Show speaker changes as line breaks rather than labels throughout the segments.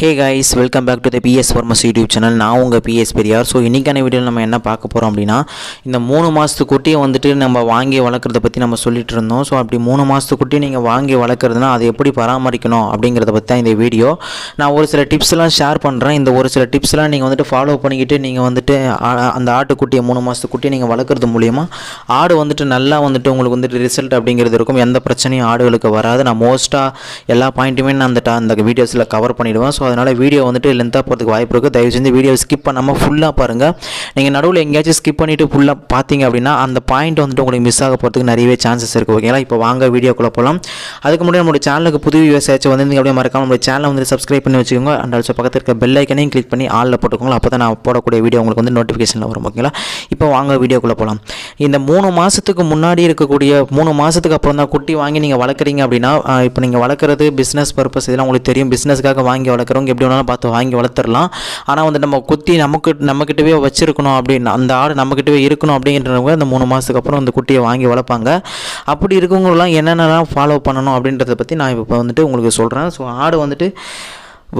Hey guys welcome back to the P S farmers YouTube channel நான் உங்கள் PS Periyar so இன்றைக்கான வீடியோவில் நம்ம என்ன பார்க்க போகிறோம் அப்படின்னா இந்த மூணு மாதத்துக்குட்டியை வந்துட்டு நம்ம வாங்கி வளர்க்குறத பற்றி நம்ம சொல்லிட்டு இருந்தோம். ஸோ அப்படி மூணு மாதத்துக்குட்டி நீங்கள் வாங்கி வளர்க்குறதுனா அதை எப்படி பராமரிக்கணும் அப்படிங்கிறத பற்றி தான் இந்த வீடியோ நான் ஒரு சில டிப்ஸ்லாம் ஷேர் பண்ணுறேன் இந்த ஒரு சில டிப்ஸ்லாம் நீங்கள் வந்துட்டு ஃபாலோ பண்ணிக்கிட்டு நீங்கள் வந்துட்டு அந்த ஆட்டுக்குட்டியை மூணு மாதத்து நீங்கள் வளர்க்குறது மூலிமா ஆடு வந்துட்டு நல்லா வந்துட்டு உங்களுக்கு வந்துட்டு ரிசல்ட் அப்படிங்கிறது இருக்கும். எந்த பிரச்சனையும் ஆடுகளுக்கு வராது. நான் மோஸ்ட்டாக எல்லா பாயிண்ட்டுமே நான் அந்த அந்த வீடியோஸில் கவர் பண்ணிவிடுவேன் ஸோ அதனால் வீடியோ வந்துட்டு லென்த்தாக போகிறதுக்கு வாய்ப்பு இருக்குது தயவு செஞ்சு வீடியோ ஸ்கிப் பண்ணாமல் ஃபுல்லாக பாருங்கள் நீங்கள் நடுவில் எங்கேயாச்சும் ஸ்கிப் பண்ணிவிட்டு ஃபுல்லாக பார்த்தீங்க அப்படின்னா அந்த பாயிண்ட் வந்துட்டு உங்களுக்கு மிஸ் ஆக போகிறதுக்கு நிறையவே சான்சஸ் இருக்குது ஓகேங்களா இப்போ வாங்க வீடியோக்குள்ளே போகலாம் அதுக்கு முன்னாடி நம்மளுடைய சேனலுக்கு புது வியூஸ் ஆச்சு வந்து அப்படியே மறக்காம நம்மளுடைய சேனலை வந்து சப்ஸ்கிரைப் பண்ணி வச்சுக்கோங்க. அண்ட் ஆல்சோ பக்கத்தில் இருக்க பெல் ஐக்கனையும் கிளிக் பண்ணி ஆளில் போட்டுக்கோங்க. அப்போ தான் நான் போடக்கூடிய வீடியோ உங்களுக்கு வந்து நோட்டிஃபிகேஷனில் வரும் ஓகேங்களா இப்போ வாங்க வீடியோக்குள்ளே போகலாம் இந்த மூணு மாதத்துக்கு முன்னாடி இருக்கக்கூடிய மூணு மாதத்துக்கு அப்புறம் தான் குட்டி வாங்கி நீங்கள் வளர்க்குறீங்க அப்படின்னா இப்போ நீங்கள் வளர்க்குறது பிஸ்னஸ் பர்பஸ் இதெல்லாம் உங்களுக்கு தெரியும். பிஸ்னஸ்க்காக வாங்கி வளர்க்குறவங்க எப்படி வேணாலும் பார்த்து வாங்கி வளர்த்துடலாம். ஆனால் வந்து நம்ம குத்தி நமக்கு நம்மக்கிட்டவே வச்சுருக்கணும் அப்படின்னு அந்த ஆடு நம்மக்கிட்டவே இருக்கணும் அப்படின்றவங்க அந்த மூணு மாதத்துக்கு அப்புறம் அந்த குட்டியை வாங்கி வளர்ப்பாங்க. அப்படி இருக்கவங்களாம் என்னென்னலாம் ஃபாலோ பண்ணணும் அப்படின்றத பற்றி நான் இப்போ வந்துட்டு உங்களுக்கு சொல்கிறேன் ஸோ ஆடு வந்துட்டு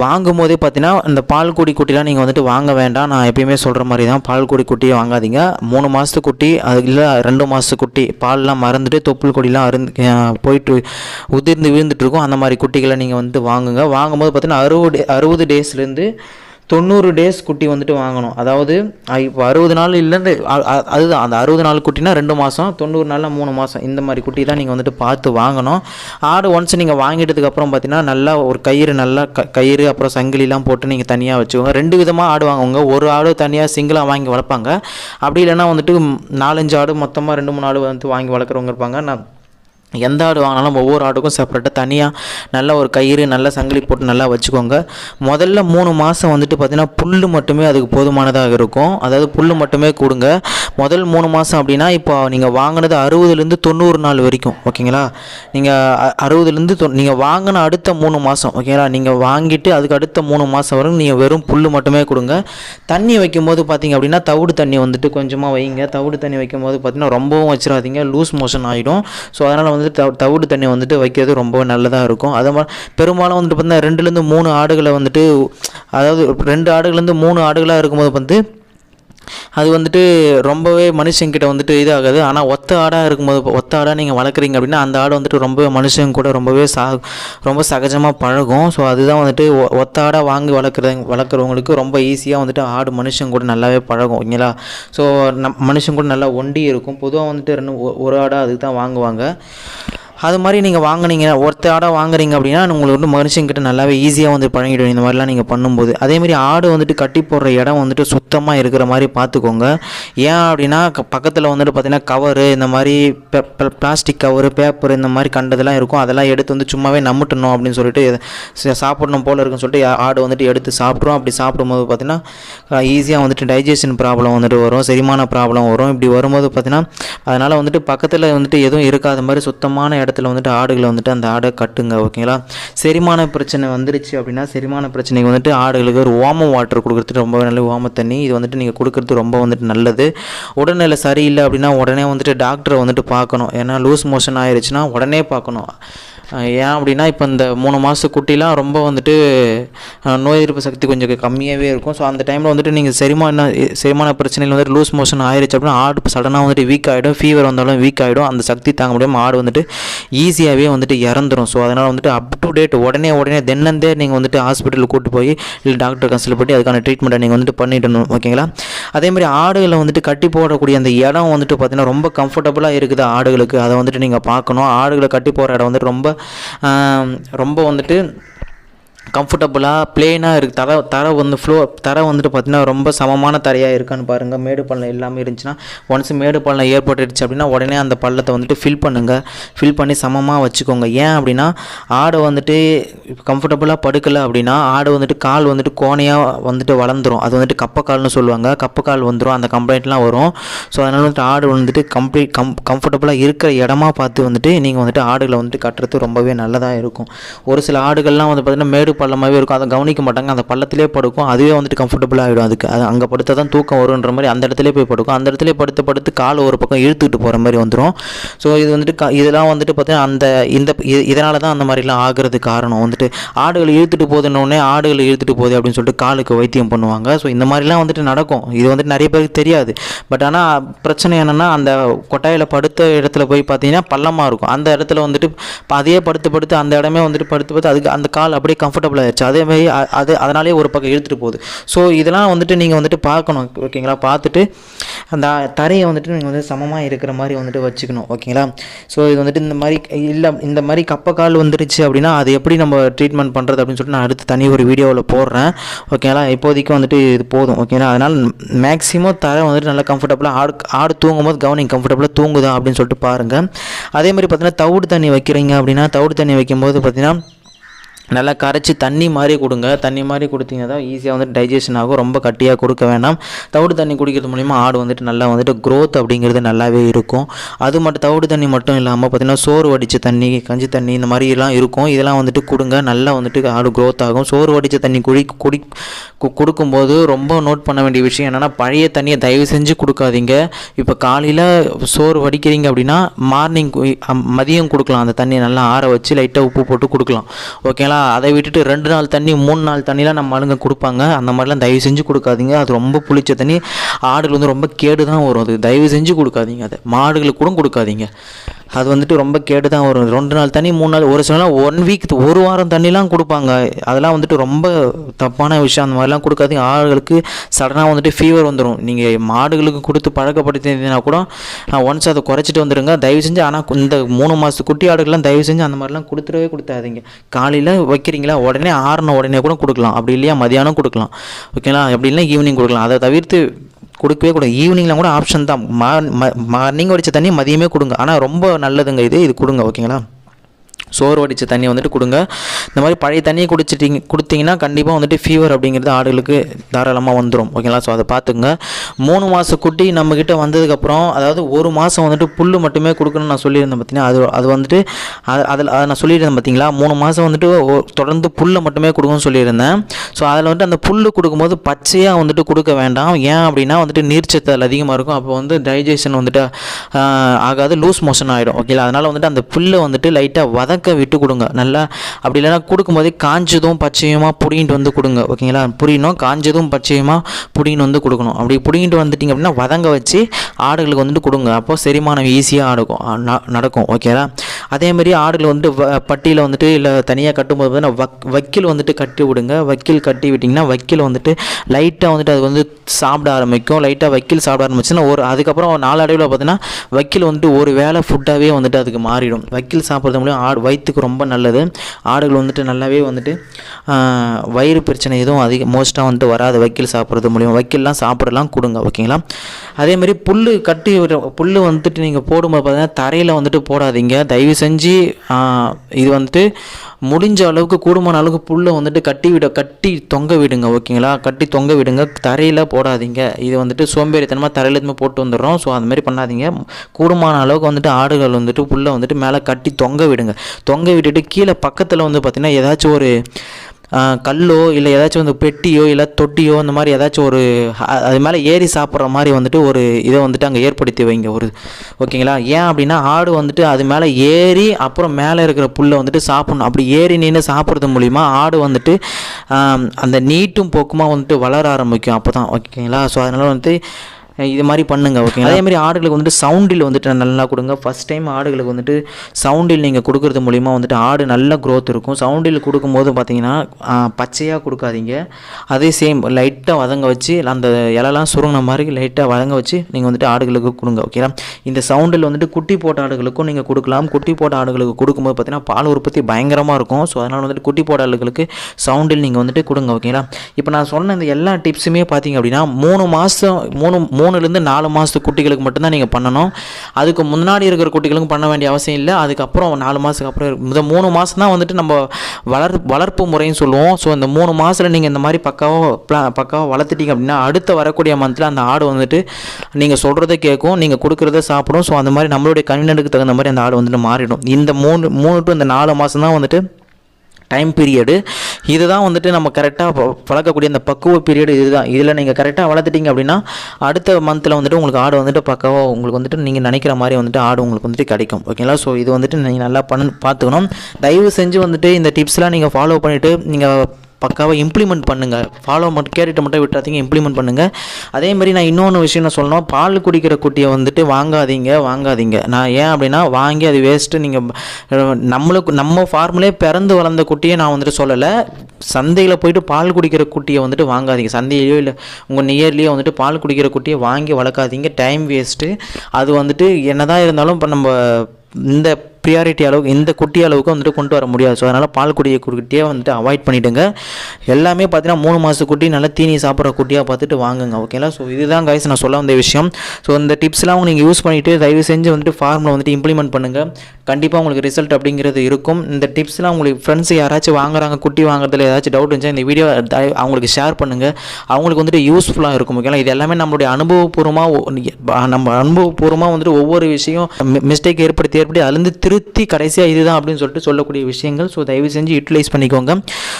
வாங்கும் போதே பார்த்தீங்கன்னா இந்த பால்குடி குட்டிலாம் நீங்கள் வந்துட்டு வாங்க வேண்டாம். நான் எப்பயுமே சொல்கிற மாதிரி தான் பால்குடி குட்டியை வாங்காதீங்க. மூணு மாதத்து குட்டி அது இல்லை ரெண்டு மாதத்து குட்டி. பால்லாம் மறந்துட்டு தொப்புள் கொடிலாம் அருந்து போயிட்டு உதிர்ந்து விழுந்துட்டு இருக்கும் அந்த மாதிரி குட்டிகளை நீங்கள் வந்துட்டு வாங்குங்க. வாங்கும்போது பார்த்தீங்கன்னா அறுபது அறுபது டேஸ்லேருந்து தொண்ணூறு டேஸ் குட்டி வந்துட்டு வாங்கணும். அதாவது இப்போ அறுபது நாள் இல்லைன்னு அதுதான் அந்த அறுபது நாள் குட்டினா ரெண்டு மாதம் தொண்ணூறு நாளில் மூணு மாதம் இந்த மாதிரி குட்டி தான் நீங்கள் வந்துட்டு பார்த்து வாங்கணும். ஆடு ஒன்ஸ் நீங்கள் வாங்கிட்டதுக்கப்புறம் பார்த்தீங்கன்னா நல்லா ஒரு கயிறு நல்லா க கயிறு அப்புறம் சங்கிலிலாம் போட்டு நீங்கள் தனியாக வச்சுக்கோங்க. ரெண்டு விதமாக ஆடு வாங்குவாங்க. ஒரு ஆடு தனியாக சிங்கிளாக வாங்கி வளர்ப்பாங்க. அப்படி இல்லைன்னா வந்துட்டு நாலஞ்சு ஆடு மொத்தமாக ரெண்டு மூணு ஆடு வந்து வாங்கி வளர்க்குறவங்க இருப்பாங்க. நான் எந்த ஆடு வாங்கினாலும் ஒவ்வொரு ஆடுக்கும் செப்பரேட்டாக தனியாக நல்ல ஒரு கயிறு நல்ல சங்கிலி போட்டு நல்லா வச்சுக்கோங்க. முதல்ல மூணு மாதம் வந்துட்டு பார்த்தீங்கன்னா புல் மட்டுமே அதுக்கு போதுமானதாக இருக்கும். அதாவது புல் மட்டுமே கொடுங்க. முதல் மூணு மாதம் அப்படின்னா இப்போ நீங்கள் வாங்கினது அறுபதுலேருந்து தொண்ணூறு நாள் வரைக்கும் ஓகேங்களா? நீங்கள் அறுபதுலேருந்து தொ நீங்கள் வாங்கின அடுத்த மூணு மாதம் ஓகேங்களா? நீங்கள் வாங்கிட்டு அதுக்கு அடுத்த மூணு மாதம் வரைக்கும் நீங்கள் வெறும் புல் மட்டுமே கொடுங்க. தண்ணி வைக்கும்போது பார்த்தீங்க அப்படின்னா தவிடு தண்ணி வந்துட்டு கொஞ்சமாக வைங்க. தவிடு தண்ணி வைக்கும்போது பார்த்தீங்கன்னா ரொம்பவும் வச்சிடாதீங்க லூஸ் மோஷன் ஆகிடும் ஸோ அதனால் வந்துட்டு தவிடு தண்ணி வந்துட்டு வைக்கிறது ரொம்ப நல்லதாக இருக்கும். அதே மாதிரி பெரும்பாலும் வந்துட்டு பார்த்தீங்கன்னா ரெண்டுலேருந்து மூணு ஆடுகளை வந்துட்டு அதாவது ரெண்டு ஆடுகள்லேருந்து மூணு ஆடுகளாக இருக்கும்போது வந்து அது வந்துட்டு ரொம்பவே மனுஷங்கிட்ட வந்துட்டு இதாகாது. ஆனால் ஒத்த ஆடாக இருக்கும்போது ஒத்த ஆடாக நீங்கள் வளர்க்குறீங்க அப்படின்னா அந்த ஆடு வந்துட்டு ரொம்பவே மனுஷங்க கூட ரொம்பவே சா ரொம்ப சகஜமாக பழகும். ஸோ அதுதான் வந்துட்டு ஒ- ஒத்த ஆடாக வாங்கி வளர்க்குற வளர்க்குறவங்களுக்கு ரொம்ப ஈஸியாக வந்துட்டு ஆடு மனுஷங்க கூட நல்லாவே பழகும் ஓகேங்களா ஸோ நம் மனுஷங்க கூட நல்லா ஒண்டி இருக்கும். பொதுவாக வந்துட்டு ரெண்டு ஒரு ஆடாக அதுக்கு தான் வாங்குவாங்க. அது மாதிரி நீங்கள் வாங்கினீங்க ஒருத்த ஆடாக வாங்குறீங்க அப்படின்னா உங்களுக்கு வந்து மனுஷங்கிட்ட நல்லாவே ஈஸியாக வந்து பழகிடும் இந்த மாதிரிலாம் நீங்கள் பண்ணும்போது. அதேமாதிரி ஆடு வந்துட்டு கட்டி போடுற இடம் வந்துட்டு சுத்தமாக இருக்கிற மாதிரி பார்த்துக்கோங்க. ஏன் அப்படின்னா பக்கத்தில் வந்துட்டு பார்த்தீங்கன்னா கவரு இந்த மாதிரி பிளாஸ்டிக் கவரு பேப்பர் இந்த மாதிரி கண்டதெல்லாம் இருக்கும். அதெல்லாம் எடுத்து வந்து சும்மாவே நம்பிட்டணும் அப்படின்னு சொல்லிட்டு ச- சாப்பிடணும் போல இருக்குன்னு சொல்லிட்டு ஆடு வந்துட்டு எடுத்து சாப்பிட்றோம். அப்படி சாப்பிடும்போது பார்த்தீங்கன்னா ஈஸியாக வந்துட்டு டைஜஷன் ப்ராப்ளம் வந்துட்டு வரும். செரிமான ப்ராப்ளம் வரும். இப்படி வரும்போது பார்த்தீங்கன்னா அதனால் வந்துட்டு பக்கத்தில் வந்துட்டு எதுவும் இருக்காத மாதிரி சுத்தமான இடத்துல வந்துட்டு ஆடுகளை வந்துட்டு அந்த ஆடை கட்டுங்க ஓகேங்களா? செரிமான பிரச்சனை வந்துருச்சு அப்படின்னா செரிமான பிரச்சனைக்கு வந்துட்டு ஆடுகளுக்கு ஒரு ஓம வாட்டர் கொடுக்குறது ரொம்ப நல்ல ஓம தண்ணி. இது வந்துட்டு நீங்கள் கொடுக்குறது ரொம்ப வந்துட்டு நல்லது. உடல்நிலை சரியில்லை அப்படின்னா உடனே வந்துட்டு டாக்டரை வந்துட்டு பார்க்கணும். ஏன்னா லூஸ் மோஷன் ஆயிடுச்சுன்னா உடனே பார்க்கணும். ஏன் அப்படின்னா இப்போ இந்த மூணு மாத குட்டிலாம் ரொம்ப வந்துட்டு நோய் எதிர்ப்பு சக்தி கொஞ்சம் கம்மியாகவே இருக்கும். ஸோ அந்த டைமில் வந்துட்டு நீங்கள் செரிமான செரிமான பிரச்சனையில் வந்துட்டு லூஸ் மோஷன் ஆயிடுச்சு அப்படின்னா ஆடு சடனாக வந்துட்டு வீக் ஆகிடும் ஃபீவர் வந்தாலும் வீக் ஆகிடும் அந்த சக்தி தாங்க முடியாமல் ஆடு வந்துட்டு ஈஸியாகவே வந்துட்டு இறந்துரும். ஸோ அதனால் வந்துட்டு அப் டு டேட் உடனே உடனே தென்னந்தே நீங்கள் வந்துட்டு ஹாஸ்பிட்டலுக்கு கூட்டு போய் இல்லை டாக்டர் கன்சல்ட் பண்ணி அதுக்கான ட்ரீட்மெண்ட்டை நீங்கள் வந்துட்டு பண்ணிடணும் ஓகேங்களா அதே மாதிரி ஆடுகளை வந்துட்டு கட்டி போடக்கூடிய அந்த இடம் வந்துட்டு பார்த்தீங்கன்னா ரொம்ப கம்ஃபர்டபுளாக இருக்குது ஆடுகளுக்கு. அதை வந்துட்டு நீங்கள் பார்க்கணும். ஆடுகளை கட்டி போகிற இடம் வந்துட்டு ரொம்ப ரொம்ப வந்துட்டு கம்ஃபர்டபுளாக பிளெயினாக இருக்குது தர தர வந்து ஃப்ளோ தர வந்துட்டு பார்த்திங்கன்னா ரொம்ப சமமான தரையாக இருக்கான்னு பாருங்கள் மேடு பள்ளம் எல்லாமே இருந்துச்சுன்னா ஒன்ஸ் மேடு பள்ளம் ஏற்பட்டுடுச்சு அப்படின்னா உடனே அந்த பள்ளத்தை வந்துட்டு ஃபில் பண்ணுங்கள் ஃபில் பண்ணி சமமாக வச்சுக்கோங்க. ஏன் அப்படின்னா ஆடு வந்துட்டு கம்ஃபர்டபுளாக படுக்கலை அப்படின்னா ஆடு வந்துட்டு கால் வந்துட்டு கோணையாக வந்துட்டு வளர்ந்துரும். அது வந்துட்டு கப்பக்கால்னு சொல்லுவாங்க. கப்பக்கால் வந்துடும் அந்த கம்ப்ளைண்ட்லாம் வரும். ஸோ அதனால் வந்துட்டு ஆடு வந்துட்டு கம்ப்ளீட் கம் கம்ஃபர்டபுளாக இருக்கிற இடமா பார்த்து வந்துட்டு நீங்கள் வந்துட்டு ஆடுகளை வந்துட்டு கட்டுறது ரொம்பவே நல்லதாக இருக்கும். ஒரு சில ஆடுகள்லாம் வந்து பார்த்திங்கன்னா மேடு பள்ளமாகவே இருக்கும். அதை கவனிக்க மாட்டாங்க. அந்த பள்ளத்திலே படுக்கும். அதுவே வந்துட்டு கம்ஃபர்டபுளாக ஆகிடும் அதுக்கு. அது அங்கே படுத்தா தான் தூக்கம் வருன்ற மாதிரி அந்த இடத்துல போய் படுக்கும். அந்த இடத்துல படுத்து படுத்து கால் ஒரு பக்கம் இழுத்துக்கிட்டு போகிற மாதிரி வந்துடும் ஸோ இது வந்துட்டு க இதெல்லாம் வந்துட்டு பார்த்தீங்கன்னா அந்த இந்த இதனால தான் அந்த மாதிரிலாம் ஆகிறது காரணம். வந்துட்டு ஆடுகள் இழுத்துட்டு போகுதுன்னொடனே ஆடுகள் இழுத்துட்டு போகுது அப்படின்னு சொல்லிட்டு காலுக்கு வைத்தியம் பண்ணுவாங்க. ஸோ இந்த மாதிரிலாம் வந்துட்டு நடக்கும். இது வந்துட்டு நிறைய பேருக்கு தெரியாது. பட் ஆனால் பிரச்சனை என்னென்னா அந்த கொட்டாயில் படுத்த இடத்துல போய் பார்த்தீங்கன்னா பள்ளமாக இருக்கும். அந்த இடத்துல வந்துட்டு இப்ப அதையே படுத்து படுத்து அந்த இடமே வந்துட்டு படுத்து படுத்து அதுக்கு அந்த கால் அப்படியே கம்ஃபர்டபுள் ஆயிடுச்சு. அதே மாதிரி அது அதனாலே ஒரு பக்கம் இழுத்துட்டு போகுது. ஸோ இதெல்லாம் வந்துட்டு நீங்கள் வந்துட்டு பார்க்கணும் ஓகேங்களா? பார்த்துட்டு அந்த தரையை வந்துட்டு நீங்கள் வந்து சமமாக இருக்கிற மாதிரி வந்துட்டு வச்சுக்கணும் ஓகேங்களா? ஸோ இது வந்துட்டு இந்த மாதிரி இல்லை இந்த மாதிரி கப்பக்கால் வந்துருச்சு அப்படின்னா அது எப்படி நம்ம ட்ரீட்மெண்ட் பண்ணுறது அப்படின்னு சொல்லிட்டு நான் அடுத்து தனி ஒரு வீடியோவில் போடுறேன் ஓகேங்களா? இப்போதைக்கு வந்துட்டு இது போதும் ஓகேங்களா? அதனால் மேக்ஸிமம் தரை வந்துட்டு நல்லா கம்ஃபர்டபுளாக ஆடு ஆடு தூங்கும்போது கவனிங் கம்ஃபர்டபுளாக தூங்குதா அப்படின்னு சொல்லிட்டு பாருங்கள் அதே மாதிரி பார்த்தீங்கன்னா தவிடு தண்ணி வைக்கிறீங்க அப்படின்னா தவிடு தண்ணி வைக்கும்போது பார்த்தீங்கன்னா நல்லா கரைச்சி தண்ணி மாதிரி கொடுங்க. தண்ணி மாதிரி கொடுத்தீங்கன்னா தான் ஈஸியாக வந்துட்டு டைஜஷன் ஆகும். ரொம்ப கட்டியாக கொடுக்க வேண்டாம் தவிடு தண்ணி குடிக்கிறது மூலிமா ஆடு வந்துட்டு நல்லா வந்துட்டு க்ரோத் அப்படிங்கிறது நல்லாவே இருக்கும். அது மட்டும் தவிடு தண்ணி மட்டும் இல்லாமல் பார்த்திங்கன்னா சோறு வடித்த தண்ணி கஞ்சி தண்ணி இந்த மாதிரிலாம் இருக்கும். இதெல்லாம் வந்துட்டு கொடுங்க. நல்லா வந்துட்டு ஆடு க்ரோத் ஆகும். சோறு வடித்த தண்ணி குடி குடி கு- கொடுக்கும்போது ரொம்ப நோட் பண்ண வேண்டிய விஷயம் என்னென்னா பழைய தண்ணியை தயவு செஞ்சு கொடுக்காதீங்க. இப்போ காலையில் சோறு வடிக்கிறீங்க அப்படின்னா மார்னிங் மதியம் கொடுக்கலாம். அந்த தண்ணியை நல்லா ஆற வச்சு லைட்டாக உப்பு போட்டு கொடுக்கலாம். ஓகேங்களா? அதை விட்டுட்டு ரெண்டு நாள் தண்ணி மூணு நாள் தண்ணிலாம் நம்ம ஆளுங்க கொடுப்பாங்க. அந்த மாதிரிலாம் தயவு செஞ்சு கொடுக்காதீங்க. அது ரொம்ப புளிச்ச தண்ணி. ஆடுகள் வந்து ரொம்ப கேடு தான் வரும். அது தயவு செஞ்சு கொடுக்காதீங்க. அதை மாடுகளுக்கு கூட கொடுக்காதீங்க. அது வந்துட்டு ரொம்ப கேடு தான் வரும். ரெண்டு நாள் தண்ணி மூணு நாள் ஒரு சில ஒன் வீக் ஒரு வாரம் தண்ணிலாம் கொடுப்பாங்க. அதெல்லாம் வந்துட்டு ரொம்ப தப்பான விஷயம். அந்த மாதிரிலாம் கொடுக்காதீங்க ஆடுகளுக்கு சடனாக வந்துட்டு ஃபீவர் வந்துடும் நீங்கள் மாடுகளுக்கு கொடுத்து பழக்கப்படுத்தினா கூட ஒன்ஸ் அதை குறைச்சிட்டு வந்துடுங்க தயவு செஞ்சு ஆனால் இந்த மூணு மாதத்து குட்டி ஆடுகள்லாம் தயவு செஞ்சு அந்த மாதிரிலாம் கொடுத்துடவே கொடுத்தாதீங்க. காலையில் வைக்கிறீங்களா? உடனே ஆறின உடனே கூட கொடுக்கலாம். அப்படி இல்லையா? மதியானம் கொடுக்கலாம். ஓகேங்களா? அப்படி இல்லைனா ஈவினிங் கொடுக்கலாம். அதை தவிர்த்து கொடுக்கவே கூடாது. ஈவினிங்கில் கூட ஆப்ஷன் தான். மார்னிங் வடித்த தண்ணி மதியமே கொடுங்க. ஆனால் ரொம்ப நல்லதுங்க இது. இது கொடுங்க ஓகேங்களா? சோறு வடித்த தண்ணி வந்துட்டு கொடுங்க. இந்த மாதிரி பழைய தண்ணியை குடிச்சிட்டிங்க கொடுத்தீங்கன்னா கண்டிப்பாக வந்துட்டு ஃபீவர் அப்படிங்கிறது ஆடுகளுக்கு தாராளமாக வந்துடும் ஓகேங்களா ஸோ அதை பார்த்துங்க மூணு மாத குட்டி நம்மக்கிட்ட வந்ததுக்கப்புறம் அதாவது ஒரு மாதம் வந்துட்டு புல் மட்டுமே கொடுக்கணும்னு நான் சொல்லியிருந்தேன் பார்த்தீங்கன்னா அது அது வந்துட்டு அதில் அதை நான் சொல்லியிருந்தேன் பார்த்தீங்களா மூணு மாதம் வந்துட்டு தொடர்ந்து புல்லை மட்டுமே கொடுக்கணும்னு சொல்லியிருந்தேன். ஸோ அதில் வந்துட்டு அந்த புல் கொடுக்கும்போது பச்சையாக வந்துட்டு கொடுக்க வேண்டாம். ஏன் அப்படின்னா வந்துட்டு நீர்ச்சத்து அதில் அதிகமாக இருக்கும். அப்போ வந்து டைஜஷன் வந்துட்டு ஆகாது லூஸ் மோஷன் ஆகிடும் ஓகேங்களா அதனால் வந்துட்டு அந்த புல்லை வந்துட்டு லைட்டாக வதக்க விட்டு கொடுங்க. நல்லா அப்படி இல்லைன்னா கொடுக்கும்போதே காஞ்சதும் பச்சையுமா பிடிங்கிட்டு வந்து கொடுங்க. ஓகேங்களா? புரியணும் காஞ்சதும் பச்சையுமா பிடிங்கிட்டு வந்து கொடுக்கணும். அப்படி பிடிங்கிட்டு வந்துட்டிங்க அப்படின்னா வதங்க வச்சு ஆடுகளுக்கு வந்துட்டு கொடுங்க. அப்போது செரிமானம் ஈஸியாக ஆடுக்கும் ந- நடக்கும். ஓகேவா அதே மாதிரி ஆடுகள் வந்துட்டு வ- பட்டியில் வந்துட்டு இல்லை தனியாக கட்டும்போது பார்த்தீங்கன்னா வக் வக்கீல் வந்துட்டு கட்டி விடுங்க. வக்கீல் கட்டி விட்டிங்கன்னா வக்கீல் வந்துட்டு லைட்டாக வந்துட்டு அது வந்து சாப்பிட ஆரம்பிக்கும். லைட்டாக வக்கீல் சாப்பிட ஆரம்பிச்சுன்னா ஒரு அதுக்கப்புறம் நாளடைவில் பார்த்தீங்கன்னா வக்கீல் வந்துட்டு ஒரு வேளை ஃபுட்டாகவே வந்துட்டு அதுக்கு மாறிடும். வக்கீல் சாப்பிட்றது மூலியம் ஆடு வயிற்றுக்கு ரொம்ப நல்லது. ஆடுகள் வந்துட்டு நல்லாவே வந்துட்டு வயிறு பிரச்சனை எதுவும் அதிக மோஸ்ட்டாக வந்துட்டு வராது வக்கீல் சாப்பிட்றது மூலியம். வக்கீல்லாம் சாப்பிடலாம் கொடுங்க ஓகேங்களா அதேமாதிரி புல் கட்டி விடுற- புல் வந்துட்டு நீங்கள் போடும்போது பார்த்தீங்கன்னா தரையில் வந்துட்டு போடாதீங்க. தயவு செஞ்சு இது வந்துட்டு முடிஞ்ச அளவுக்கு கூடுமான அளவுக்கு புல்லை வந்துட்டு கட்டி விட கட்டி தொங்க விடுங்க ஓகேங்களா? கட்டி தொங்க விடுங்க. தரையில் போடாதீங்க. இது வந்துட்டு சோம்பேறித்தனமாக தரையில் எதுவுமே போட்டு வந்துடுறோம். ஸோ அந்த மாதிரி பண்ணாதீங்க. கூடுமான அளவுக்கு வந்துட்டு ஆடுகள் வந்துட்டு புல்லை வந்துட்டு மேலே கட்டி தொங்க விடுங்க. தொங்க விட்டுட்டு கீழே பக்கத்தில் வந்து பார்த்திங்கன்னா ஏதாச்சும் ஒரு கல்லோ இல்லை ஏதாச்சும் வந்து பெட்டியோ இல்லை தொட்டியோ இந்த மாதிரி ஏதாச்சும் ஒரு அது மேலே ஏறி சாப்பிட்ற மாதிரி வந்துட்டு ஒரு இதை வந்துட்டு அங்கே ஏற்படுத்தி வைங்க. ஒரு ஓகேங்களா? ஏன் அப்படின்னா ஆடு வந்துட்டு அது மேலே ஏறி அப்புறம் மேலே இருக்கிற புல்லை வந்துட்டு சாப்பிடணும். அப்படி ஏறி நின்று சாப்பிட்றது மூலிமா ஆடு வந்துட்டு அந்த நீட்டும் போக்குமா வந்துட்டு வளர ஆரம்பிக்கும். அப்போ தான் ஓகேங்களா? ஸோ அதனால் வந்துட்டு இது மாதிரி பண்ணுங்க ஓகே அதே மாதிரி ஆடுகளுக்கு வந்துட்டு சவுண்டில் வந்துட்டு நல்லா கொடுங்க. ஃபஸ்ட் டைம் ஆடுகளுக்கு வந்துட்டு சவுண்டில் நீங்கள் கொடுக்கறது மூலிமா வந்துட்டு ஆடு நல்ல க்ரோத் இருக்கும். சவுண்டில் கொடுக்கும்போது பார்த்தீங்கன்னா பச்சையாக கொடுக்காதீங்க. அதே சேம் லைட்டாக வதங்க வச்சு அந்த இலலாம் சுருங்கின மாதிரி லைட்டாக வதங்க வச்சு நீங்கள் வந்துட்டு ஆடுகளுக்கு கொடுங்க ஓகேங்களா இந்த சவுண்டில் வந்துட்டு குட்டி போட்ட ஆடுகளுக்கும் நீங்கள் கொடுக்கலாம். குட்டி போட்ட ஆடுகளுக்கு கொடுக்கும்போது பார்த்தீங்கன்னா பால் உற்பத்தி பயங்கரமாக இருக்கும். ஸோ அதனால் வந்துட்டு குட்டி போட்ட ஆடுகளுக்கு சவுண்டில் நீங்கள் வந்துட்டு கொடுங்க ஓகேங்களா இப்போ நான் சொன்ன இந்த எல்லா டிப்ஸுமே பார்த்தீங்க அப்படின்னா மூணு மாதம் மூணு மூணுலேருந்து நாலு மாதத்து குட்டிகளுக்கு மட்டும்தான் நீங்கள் பண்ணணும். அதுக்கு முன்னாடி இருக்கிற குட்டிகளுக்கும் பண்ண வேண்டிய அவசியம் இல்லை. அதுக்கப்புறம் நாலு மாதத்துக்கு அப்புறம் இருக்கு. இந்த மூணு மாதம் தான் வந்துட்டு நம்ம வளர் வளர்ப்பு முறைன்னு சொல்லுவோம். ஸோ இந்த மூணு மாதத்தில் நீங்கள் இந்த மாதிரி பக்காவாக ப்ளா பக்காவாக வளர்த்துட்டீங்க அப்படின்னா அடுத்த வரக்கூடிய மந்தில் அந்த ஆடு வந்துட்டு நீங்கள் சொல்கிறத கேட்கும். நீங்கள் கொடுக்குறத சாப்பிடும். ஸோ அந்த மாதிரி நம்மளுடைய கன்வீனியன்ட்டுக்கு தகுந்த மாதிரி அந்த ஆடு வந்துட்டு மாறிடும். இந்த மூணு மூணு டு இந்த நாலு மாதம் தான் வந்துட்டு டைம் பீரியடு இதுதான் வந்துட்டு நம்ம கரெக்டாக வளர்க்கக்கூடிய அந்த பக்குவ பீரியடு இதுதான். இதில் நீங்கள் கரெக்டாக வளர்த்துட்டீங்க அப்படின்னா அடுத்த மந்தில் வந்துட்டு உங்களுக்கு ஆடு வந்துட்டு பக்கவாக உங்களுக்கு வந்துட்டு நீங்கள் நினைக்கிற மாதிரி வந்துட்டு ஆடு உங்களுக்கு வந்துட்டு கிடைக்கும். ஓகேங்களா ஸோ இது வந்துட்டு நீங்கள் நல்லா பண்ண பார்த்துக்கணும். தயவு செஞ்சு வந்துட்டு இந்த டிப்ஸ்லாம் நீங்கள் ஃபாலோ பண்ணிவிட்டு நீங்கள் பக்காவாக இம்ப்ளிமெண்ட் பண்ணுங்கள் ஃபாலோ மட்டும் கேட்டுட்டு மட்டும் விட்டுறாதீங்க இம்ப்ளிமெண்ட் பண்ணுங்கள் அதே மாதிரி நான் இன்னொன்று விஷயம் நான் சொல்லணும். பால் குடிக்கிற குட்டியை வந்துட்டு வாங்காதீங்க வாங்காதீங்க. நான் ஏன் அப்படின்னா வாங்கி அது வேஸ்ட்டு நீங்கள் நம்மளுக்கு நம்ம ஃபார்முலே பிறந்து வளர்ந்த குட்டியை நான் வந்துட்டு சொல்லலை. சந்தையில் போயிட்டு பால் குடிக்கிற குட்டியை வந்துட்டு வாங்காதீங்க. சந்தையிலையோ இல்லை உங்கள் நியர்லேயோ வந்துட்டு பால் குடிக்கிற குட்டியை வாங்கி வளர்க்காதீங்க. டைம் வேஸ்ட்டு அது வந்துட்டு என்னதான் இருந்தாலும் இப்போ நம்ம இந்த ப்ரியாரிட்டி அளவுக்கு இந்த குட்டி அளவுக்கு வந்துட்டு கொண்டு வர முடியாது. ஸோ அதனால் பால் குடியை குட்டியே வந்துட்டு அவாய்ட் பண்ணிவிடுங்க எல்லாமே பார்த்தீங்கன்னா மூணு மாத குட்டி நல்லா தீனி சாப்பிட்ற குட்டியாக பார்த்துட்டு வாங்குங்க. ஓகேங்களா ஸோ இதுதான் கைஸ் நான் சொல்ல வந்த விஷயம். ஸோ இந்த டிப்ஸ்லாம் நீங்கள் யூஸ் பண்ணிவிட்டு தயவு செஞ்சு வந்துட்டு ஃபார்மில் வந்துட்டு இம்ப்ளிமெண்ட் பண்ணுங்கள் கண்டிப்பாக உங்களுக்கு ரிசல்ட் அப்படிங்கிறது இருக்கும். இந்த டிப்ஸ்லாம் உங்களுக்கு ஃப்ரெண்ட்ஸ் யாராச்சும் வாங்குறாங்க குட்டி வாங்குறதுல ஏதாச்சும் டவுட் இருந்துச்சா இந்த வீடியோ அவங்களுக்கு ஷேர் பண்ணுங்கள் அவங்களுக்கு வந்துட்டு யூஸ்ஃபுல்லாக இருக்கும் ஓகேங்களா இது எல்லாமே நம்மளுடைய அனுபவபூர்வமாக நம்ம அனுபவபூர்வமாக வந்துட்டு ஒவ்வொரு விஷயம் மிஸ்டேக் ஏற்படுத்தி ஏற்படுத்தி அதுலேருந்து திருத்தி கடைசியாக இதுதான் அப்படின்னு சொல்லிட்டு சொல்லக்கூடிய விஷயங்கள். ஸோ தயவு செஞ்சு யூட்டிலைஸ் பண்ணிக்கோங்க.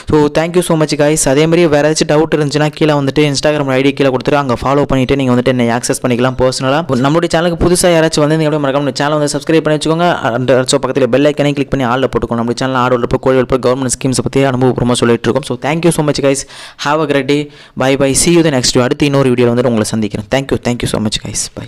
So thank you so much guys அதே மாதிரி வேறு ஏதாச்சும் டவுட் இருந்துச்சுன்னா கீழே வந்துட்டு இன்ஸ்டாகிராம் ஐடி கீழே கொடுத்துட்டு அங்கே ஃபாலோ பண்ணிவிட்டு நீங்கள் வந்துட்டு என்னை ஆக்சஸ் பண்ணிக்கலாம் பர்சனலாக நம்மளுடைய சேனலுக்கு புதுசாக யாராச்சும் வந்து நீங்கள் மறக்காம சேனல் வந்து சப்ஸ்கிரைப் பண்ணி வச்சுக்கோங்க. அந்த ஸோ பக்கத்தில் பெல் ஐக்கனே கிளிக் பண்ணி ஆளில் போட்டுக்கணும் நம்ம சேனல் ஆடு வளர்ப்பு கோழி வளர்ப்பு கவர்மெண்ட் ஸ்கீம்ஸ் பற்றி அனுபவபூர்வமாக சொல்லிட்டு இருக்கோம். So thank you so much guys have a great day bye bye see you the next அடுத்து இன்னொரு வீடியோ வந்து உங்களை சந்திக்கிறேன். Thank you thank you so much guys bye